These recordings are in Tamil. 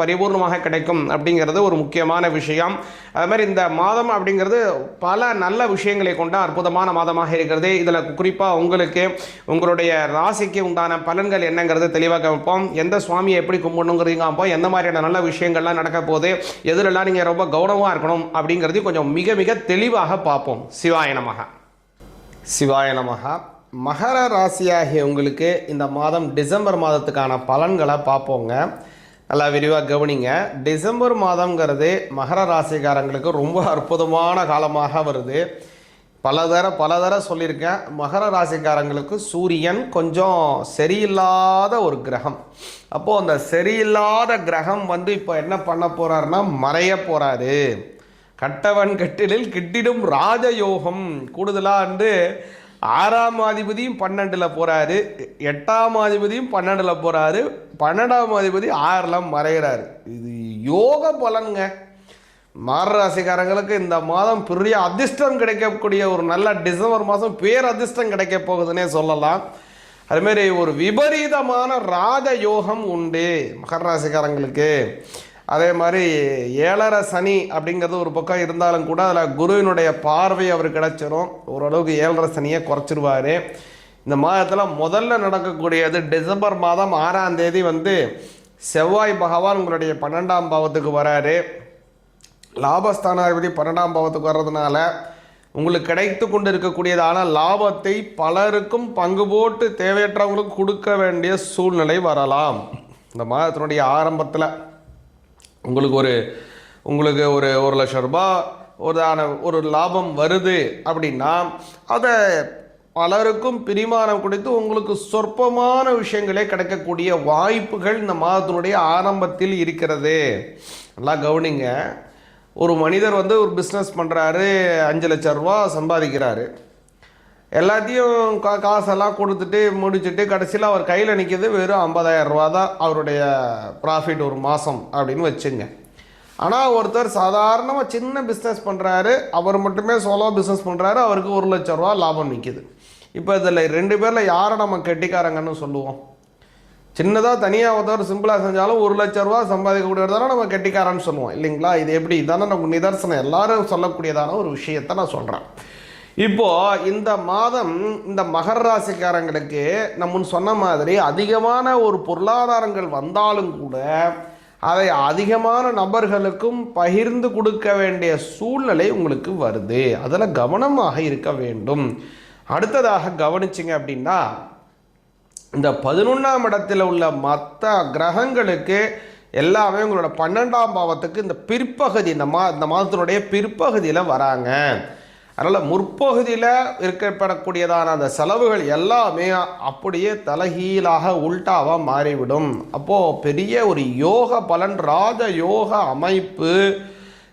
பரிபூர்ணமாக கிடைக்கும் அப்படிங்கிறது ஒரு முக்கியமான விஷயம். அது மாதிரி இந்த மாதம் அப்படிங்கிறது பல நல்ல விஷயங்களை கொண்ட அற்புதமான மாதமாக இருக்கிறது. இதில் குறிப்பாக உங்களுக்கு உங்களுடைய ராசிக்கு உண்டான பலன்கள் என்னங்கிறது தெளிவாக வைப்போம். எந்த சுவாமியை எப்படி கும்பிடணுங்கிறீங்க அப்போ எந்த மாதிரியான நல்ல விஷயங்கள்லாம் நடக்க போகுது எதிரெல்லாம் நீங்கள் ரொம்ப கௌரவமாக இருக்கணும் அப்படிங்கிறதையும் கொஞ்சம் மிக மிக தெளிவாக பார்ப்போம். சிவாய நமக சிவாய நமகா மகர ராசியாகிய உங்களுக்கு இந்த மாதம் டிசம்பர் மாதத்துக்கான பலன்களை பார்ப்போங்க. நல்லா விரிவாக கவனிங்க. டிசம்பர் மாதங்கிறது மகர ராசிக்காரங்களுக்கு ரொம்ப அற்புதமான காலமாக வருது. பலதர பலதர சொல்லியிருக்கேன். மகர ராசிக்காரங்களுக்கு சூரியன் கொஞ்சம் சரியில்லாத ஒரு கிரகம். அப்போது அந்த சரியில்லாத கிரகம் வந்து இப்போ என்ன பண்ண போகிறாருன்னா மறைய போகிறாரு கட்டவன் கட்டிலில் கிட்டிடும் ராஜயோகம். கூடுதலாக வந்து ஆறாம் அதிபதியும் பன்னெண்டில் போகிறாரு எட்டாம் அதிபதியும் பன்னெண்டில் போகிறாரு பன்னெண்டாம் அதிபதி ஆறில் மறைகிறாரு இது யோக பலனுங்க. மார ராசிக்காரங்களுக்கு இந்த மாதம் பெரிய அதிர்ஷ்டம் கிடைக்கக்கூடிய ஒரு நல்ல டிசம்பர் மாதம் பேர் அதிர்ஷ்டம் கிடைக்க போகுதுன்னே சொல்லலாம். அதுமாரி ஒரு விபரீதமான ராஜ யோகம் உண்டு. மகர ராசிக்காரங்களுக்கு. அதே மாதிரி ஏழரை சனி அப்படிங்கிறது ஒரு பக்கம் இருந்தாலும் கூட அதில் குருவினுடைய பார்வை அவர் கிடைச்சிரும். ஓரளவுக்கு ஏழரை சனியை குறைச்சிருவார். இந்த மாதத்தில் முதல்ல நடக்கக்கூடியது டிசம்பர் மாதம் ஆறாம் தேதி வந்து செவ்வாய் பகவான் உங்களுடைய பன்னெண்டாம் பாவத்துக்கு வராரு. லாபஸ்தானாதிபதி பன்னெண்டாம் பாவத்துக்கு வர்றதுனால உங்களுக்கு கிடைத்து கொண்டு இருக்கக்கூடியதான லாபத்தை பலருக்கும் பங்கு போட்டு தேவையற்றவங்களுக்கு கொடுக்க வேண்டிய சூழ்நிலை வரலாம். இந்த மாதத்தினுடைய ஆரம்பத்தில் உங்களுக்கு ஒரு உங்களுக்கு ஒரு ஒரு லட்சம் ரூபா ஒரு ஒரு லாபம் வருது அப்படின்னா அதை பலருக்கும் பிரிமானம் கொடுத்து உங்களுக்கு சொற்பமான விஷயங்களே கிடைக்கக்கூடிய வாய்ப்புகள் இந்த மாதத்தினுடைய ஆரம்பத்தில் இருக்கிறது. நல்லா கவனிங்க. ஒரு மனிதர் வந்து ஒரு பிஸ்னஸ் பண்ணுறாரு அஞ்சு லட்ச ரூபா சம்பாதிக்கிறாரு. எல்லாத்தையும் கா காசெல்லாம் கொடுத்துட்டு முடிச்சுட்டு கடைசியில் அவர் கையில் நிற்கிது வெறும் ஐம்பதாயிரம் ரூபா தான் அவருடைய ப்ராஃபிட் ஒரு மாதம் அப்படின்னு வச்சுங்க. ஆனால் ஒருத்தர் சாதாரணமாக சின்ன பிஸ்னஸ் பண்ணுறாரு அவர் மட்டுமே சோலோ பிஸ்னஸ் பண்ணுறாரு அவருக்கு ஒரு லட்ச ரூபா லாபம் நிற்கிது இப்போ இதில் ரெண்டு பேரில் யாரை நம்ம கெட்டிக்காரங்கன்னு சொல்லுவோம்? சின்னதாக தனியாக ஒருத்தர் சிம்பிளாக செஞ்சாலும் ஒரு லட்ச ரூபா சம்பாதிக்கக்கூடியதான நம்ம கெட்டிக்காரன்னு சொல்லுவோம். இல்லைங்களா? இது எப்படி? இதானே நமக்கு நிதர்சனம். எல்லாரும் சொல்லக்கூடியதான ஒரு விஷயத்தை நான் சொல்கிறேன் இப்போது இந்த மாதம் இந்த மகர ராசிக்காரங்களுக்கு நம்ம சொன்ன மாதிரி அதிகமான ஒரு பொருளாதாரங்கள் வந்தாலும் கூட அதை அதிகமான நபர்களுக்கும் பகிர்ந்து கொடுக்க வேண்டிய சூழ்நிலை உங்களுக்கு வருது. அதில் கவனமாக இருக்க வேண்டும். அடுத்ததாக கவனிச்சிங்க அப்படின்னா இந்த பதினொன்றாம் இடத்துல உள்ள மற்ற கிரகங்களுக்கு எல்லாமே உங்களோட பன்னெண்டாம் பாவத்துக்கு இந்த பிற்பகுதி இந்த மா இந்த மாதத்தினுடைய பிற்பகுதியில் வராங்க. அதனால் முற்பகுதியில் இருக்கப்படக்கூடியதான அந்த செலவுகள் எல்லாமே அப்படியே தலைகீழாக உள்டாவாக மாறிவிடும். அப்போது பெரிய ஒரு யோக பலன் ராஜ யோக அமைப்பு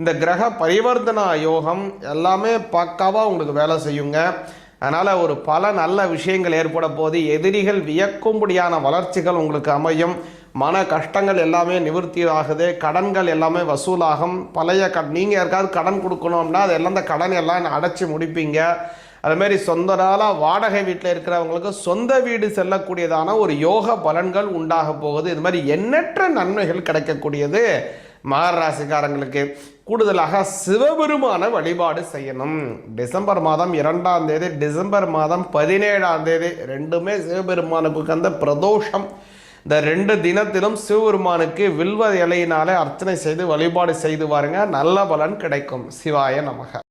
இந்த கிரக பரிவர்த்தனா யோகம் எல்லாமே பக்காவாக உங்களுக்கு வேலை செய்யுங்க. அதனால் ஒரு பல நல்ல விஷயங்கள் ஏற்பட போது எதிரிகள் வியக்கும்படியான வளர்ச்சிகள் உங்களுக்கு அமையும். மன கஷ்டங்கள் எல்லாமே நிவர்த்தி ஆகுது கடன்கள் எல்லாமே வசூலாகும். பழைய கட் நீங்கள் யாருக்காவது கடன் கொடுக்கணும்னா அது எல்லாம் கடன் எல்லாம் அடைச்சி முடிப்பீங்க. அதுமாரி சொந்த நாளாக வாடகை வீட்டில் இருக்கிறவங்களுக்கு சொந்த வீடு செல்லக்கூடியதான ஒரு யோக பலன்கள் உண்டாக போகுது. இது மாதிரி எண்ணற்ற நன்மைகள் கிடைக்கக்கூடியது மகர ராசிக்காரங்களுக்கு. கூடுதலாக சிவபெருமான வழிபாடு செய்யணும். டிசம்பர் மாதம் இரண்டாம் தேதி டிசம்பர் மாதம் பதினேழாம் தேதி ரெண்டுமே சிவபெருமானுக்கு அந்த பிரதோஷம். இந்த ரெண்டு தினத்திலும் சிவபெருமானுக்கு வில்வ இலையினாலே அர்ச்சனை செய்து வழிபாடு செய்து வாருங்க. நல்ல பலன் கிடைக்கும். சிவாய நமக.